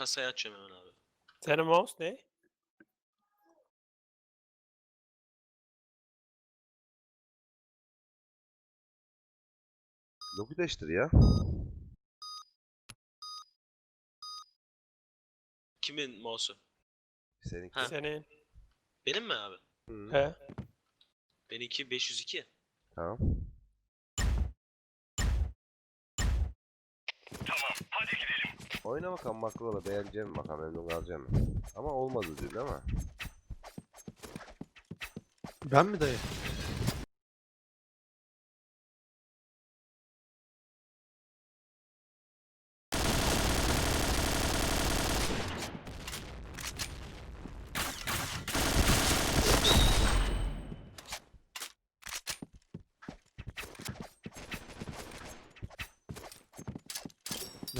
kasayı açıyorum hemen abi. Senin mouse ne? Lobileştir ya. Kimin mouse'u? Seninki. Ha. Senin. Benim mi abi? Hı, He. Benimki 502. Tamam. Oyna bakalım makrola beğeneceğim bakalım memnun kalacağım. Ama olmadı değil mi? Ben mi dayı?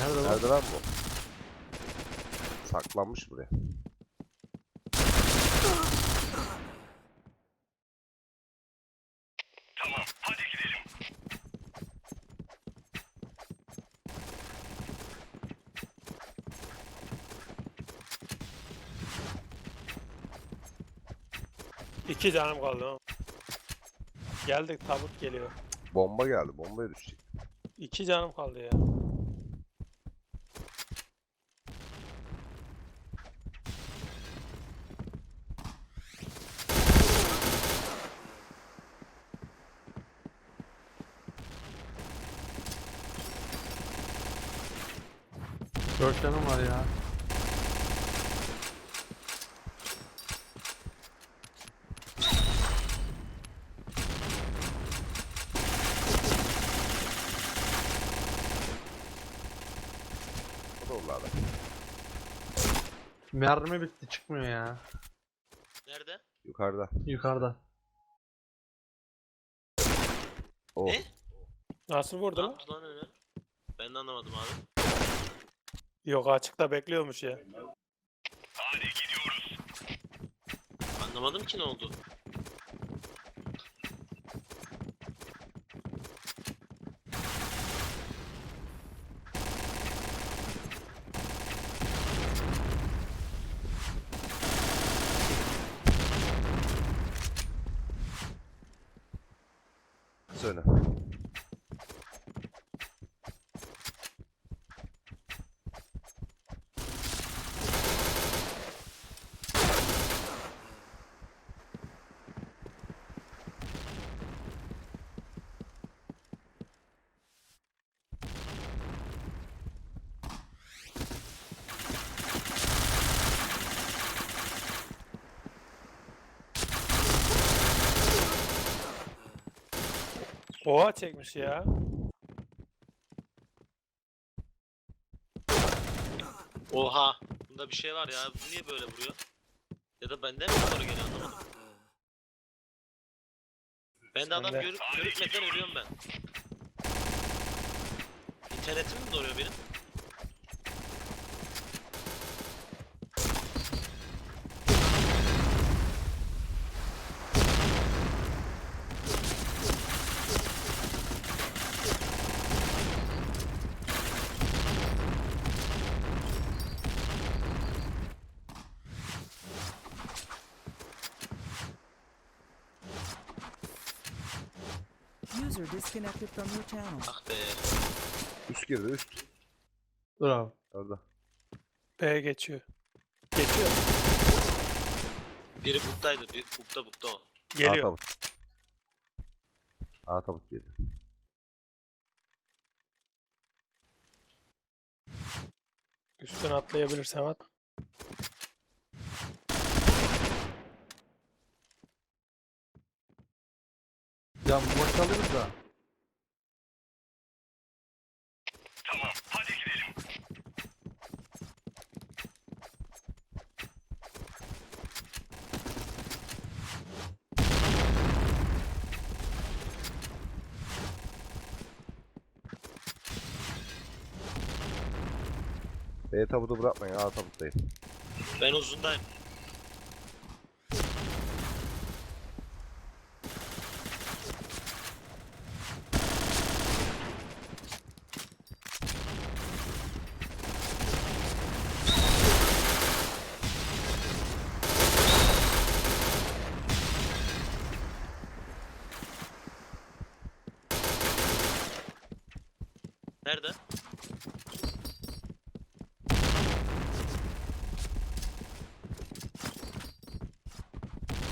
Nerede lan? Nerede lan bu? Saklanmış buraya. İki canım kaldı ha. Geldik tabut geliyor. Bomba geldi. Bombaya düşecek. İki canım kaldı ya. Canım var ya. O da oldu abi. Mermi bitti çıkmıyor ya. Nerede? Yukarıda. Yukarıda. O. Ne? Nasıl Ne vurdu lan? yaptı lan öyle? Ben de anlamadım abi. Yok açıkta bekliyormuş ya. Anlamadım ki ne oldu. Söyle. Oha çekmiş ya. Oha. Bunda bir şey var ya. Bu niye böyle vuruyor? Ya da benden mi doğru geliyor anlamadım. Ben de adam Sende. görüp görükmeden ölüyorum ben. İnternetim mi donuyor benim? User disconnected from your channel. Ah be. Üst girdi üst. Dur abi. Orada. B geçiyor. Geçiyor. Biri buktaydı. Bir bukta bukta o. A Geliyor. tabut. A tabut geliyor. Üstüne atlayabilirsen at. Ya boş alırız da. B tabutu bırakmayın. A tabuttayım. Ben uzundayım. Nerede?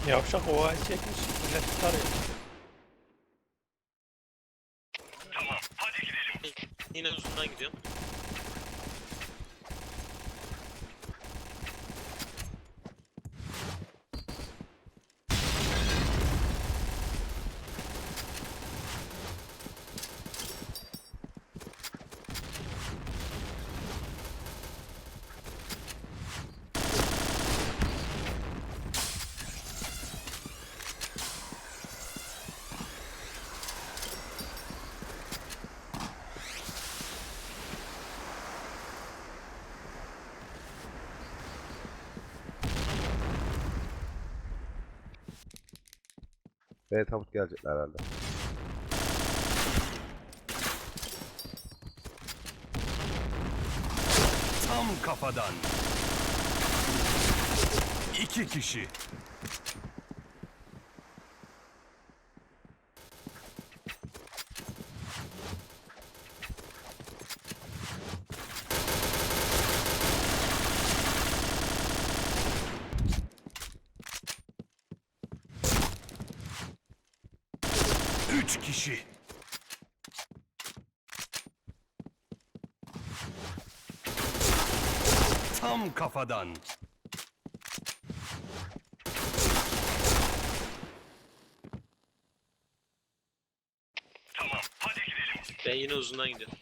Yavşak ovayı çekmiş. Millet tutar ya. Yine uzundan gidiyorum. B tabut gelecekler herhalde. Tam kafadan. İki kişi. Üç kişi. Tam kafadan. Ben yine uzundan gidiyorum.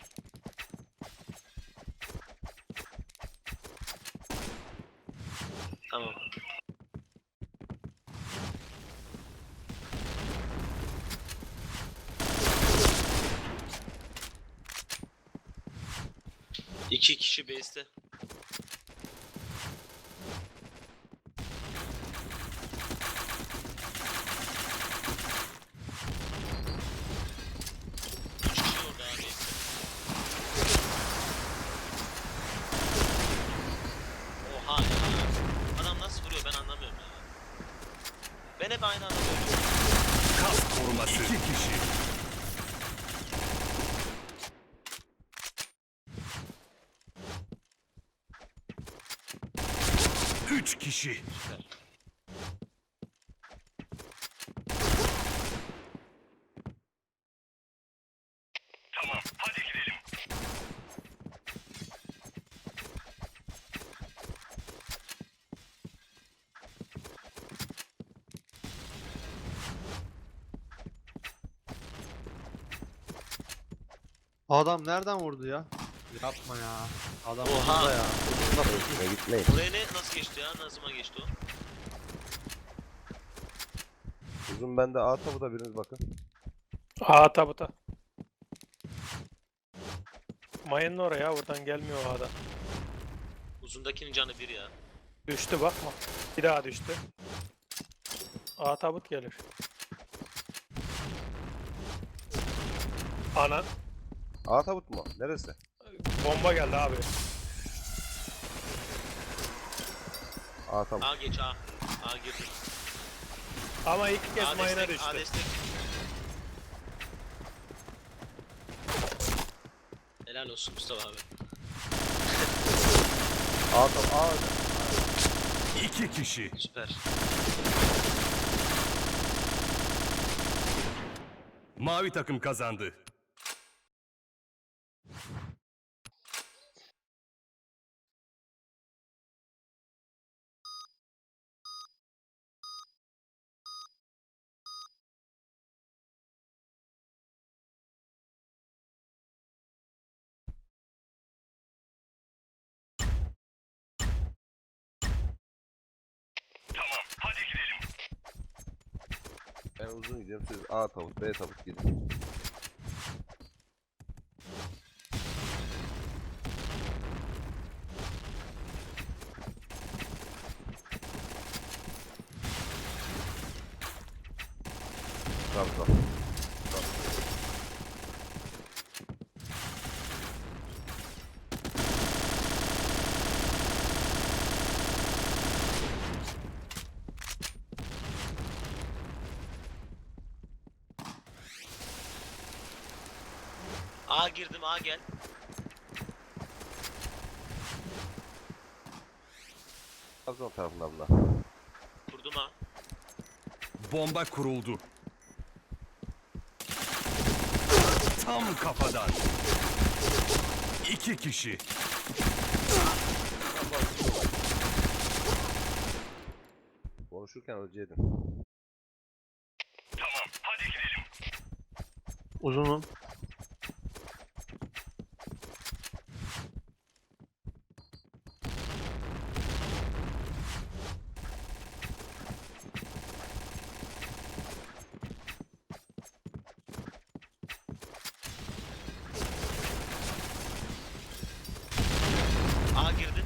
Tamam. İki kişi base'te. Üç kişi orada abi base'te. Oha ya. Adam nasıl vuruyor ben anlamıyorum ya. Ben hep aynı anda vuruyorum. Kas koruması. İki kişi. Üç kişi. Süper. Adam nereden vurdu ya? Yapma ya. Adam Oha. burada ya. Üstüne gitmeyin. Buraya ne nasıl geçti ya? Ne zaman geçti o? Uzun bende A tabuta biriniz bakın. Aa tabuta. Mayının oraya buradan gelmiyor o adam. Uzundakinin canı bir ya. Düştü bakma. Bir daha düştü. Aa tabut gelir. Ana A tabut mu? Neresi? Bomba geldi abi. A tabut. A geç A. A girdi. Ama iki kez A mayına destek, A düştü. destek. Helal olsun Mustafa abi. A tabut. A İki kişi. Süper. Mavi takım kazandı. Uzun gidiyorum. Siz A tabut, B tabut gidin. Tamam tamam. A girdim A gel. Trabzon tarafından da. Kurdum A. Bomba kuruldu. Tam kafadan. İki kişi. Konuşurken öleceydin. Uzunum. A girdi.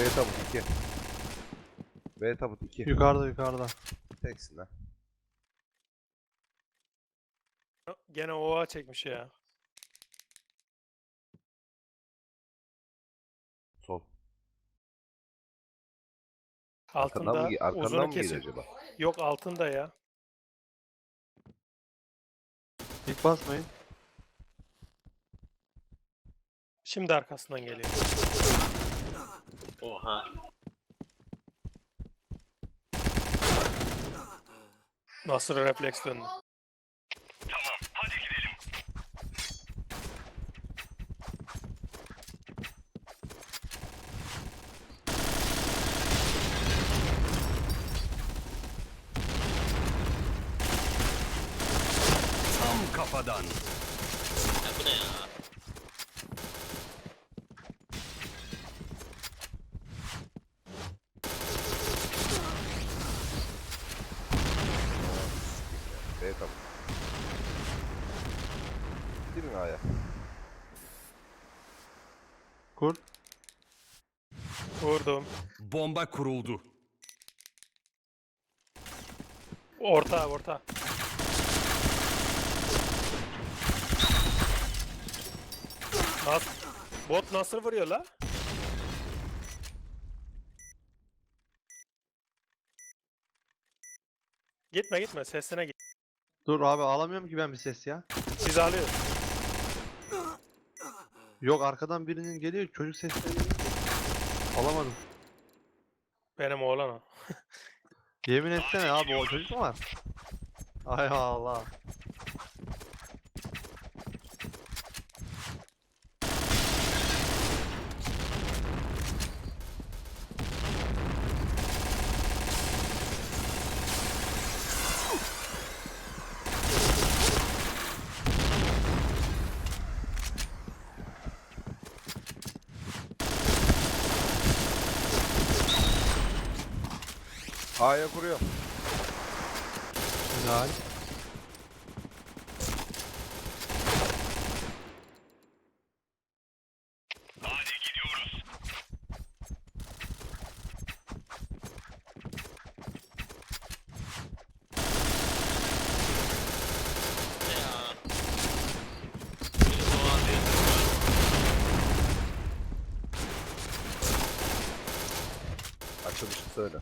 B tabut 2. B tabut 2. Yukarıda yukarıda. Teksin ha. Gene ova çekmiş ya. Sol. Arkandan Altında mı, arkandan uzunu mı geliyor kesiyor. acaba? Yok altında ya. İlk basmayın. Şimdi arkasından geliyor. Oha. Nasıl refleks döndü. Tam kafadan. Ya bu ne ya? B tabut. Değil mi A'ya? Kur. Vurdum. Bomba kuruldu. Orta orta. Nas Bot nasıl vuruyor la? Gitme gitme sesine git. Dur abi alamıyorum ki ben bir ses ya. Biz alıyoruz. Yok arkadan birinin geliyor çocuk sesleri. Alamadım. Benim oğlan o. Yemin etsene abi o çocuk mu var? Ay Allah. A'ya kuruyor. Güzel. Bu ne ya? Biri doğa diyor. Açılışını söyle.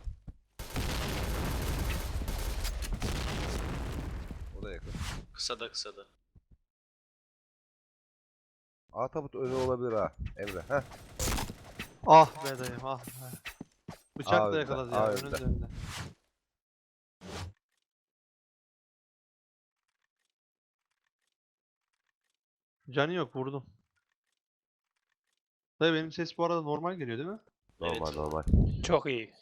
O da yakın. Kısa da kısa da. A tabut önü olabilir ha. Emre. Heh. Ah be dayım ah be. Bıçak Abi yakaladı ya abi önünde önünde. Canı yok vurdum. Dayı benim ses bu arada normal geliyor değil mi? Normal Evet. normal. Çok iyi.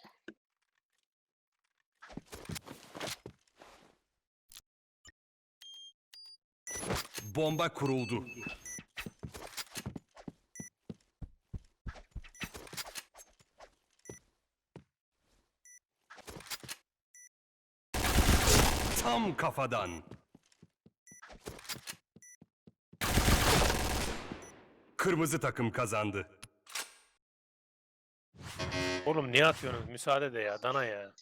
Bomba kuruldu. Tam kafadan. Kırmızı takım kazandı. Oğlum niye atıyorsunuz? Müsaade de ya. Dana ya.